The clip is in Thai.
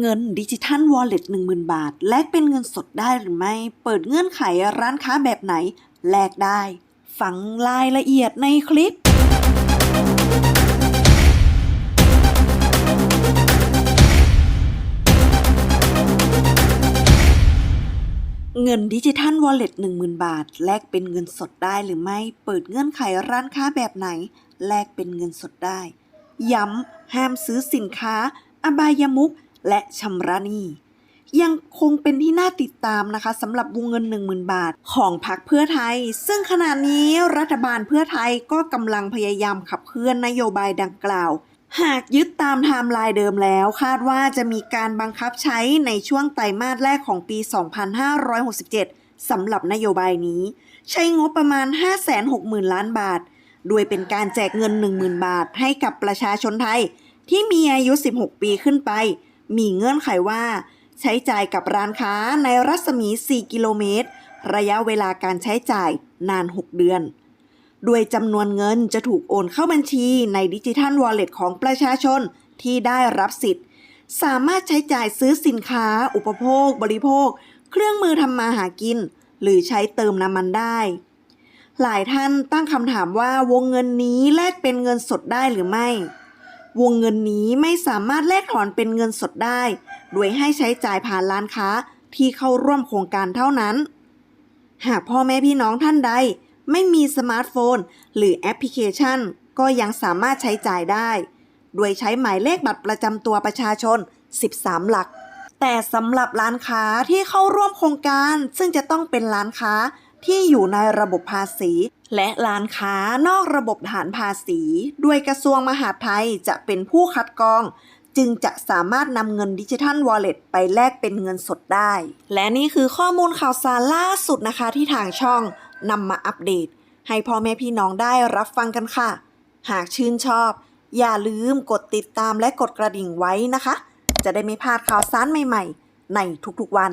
เงินดิจิทัลวอลเล็ต10,000 บาท แลกเป็นเงินสดได้หรือไม่ เปิดเงื่อนไขร้านค้าแบบไหน แลกได้ฟังรายละเอียดในคลิปเงินดิจิทัลวอลเล็ต10,000 บาท แลกเป็นเงินสดได้หรือไม่ เปิดเงื่อนไขร้านค้าแบบไหน แลกเป็นเงินสดได้ ย้ำห้ามซื้อสินค้า อบายมุก และชำระหนี้ยังคงเป็นที่น่าติดตามนะคะสำหรับวงเงิน 10,000 บาทของพรรคเพื่อไทย ซึ่งขณะนี้รัฐบาลเพื่อไทยก็กำลังพยายามขับเคลื่อนนโยบายดังกล่าว หากยึดตามไทม์ไลน์เดิมแล้ว คาดว่าจะมีการบังคับใช้ในช่วงไตรมาสแรกของปี 2567 สำหรับนโยบายนี้ ใช้งบประมาณ 560,000 ล้านบาท โดยเป็นการแจกเงิน 10,000 บาทให้กับประชาชนไทย ที่มีอายุ 16 ปีขึ้นไป มีเงื่อนไขว่า ใช้จ่ายกับร้านค้าในรัศมี 4 กิโลเมตร ระยะเวลาการใช้จ่ายนาน 6 เดือนโดยจำนวนเงินจะถูกโอนเข้าบัญชีในดิจิทัลวอลเล็ตของประชาชนที่ได้รับสิทธิ์ สามารถใช้จ่ายซื้อสินค้า อุปโภค บริโภค เครื่องมือทำมาหากิน หรือใช้เติมน้ำมันได้ หลายท่านตั้งคำถามว่าวงเงินนี้แลกเป็นเงินสดได้หรือไม่ วงเงินนี้ไม่สามารถแลกถอนเป็นเงินสดได้ โดยให้ใช้จ่ายผ่านร้านค้าที่เข้าร่วมโครงการเท่านั้น หากพ่อแม่พี่น้องท่านใด ไม่มีสมาร์ทโฟน หรือแอปพลิเคชัน ก็ยังสามารถใช้จ่ายได้ โดยใช้หมายเลขบัตรประจำตัวประชาชน 13 หลัก แต่สำหรับร้านค้าที่เข้าร่วมโครงการ ซึ่งจะต้องเป็นร้านค้า ที่อยู่ในระบบภาษี และร้านค้านอกระบบฐานภาษี ด้วยกระทรวงมหาดไทยจะเป็นผู้คัดกรอง จึงจะสามารถนำเงินดิจิทัลวอลเล็ตไปแลกเป็นเงินสดได้ และนี่คือข้อมูลข่าวสารล่าสุดนะคะที่ทางช่องนำมาอัปเดต ให้พ่อแม่พี่น้องได้รับฟังกันค่ะ หากชื่นชอบ อย่าลืมกดติดตามและกดกระดิ่งไว้นะคะ จะได้ไม่พลาดข่าวสารใหม่ ๆ ในทุกๆวัน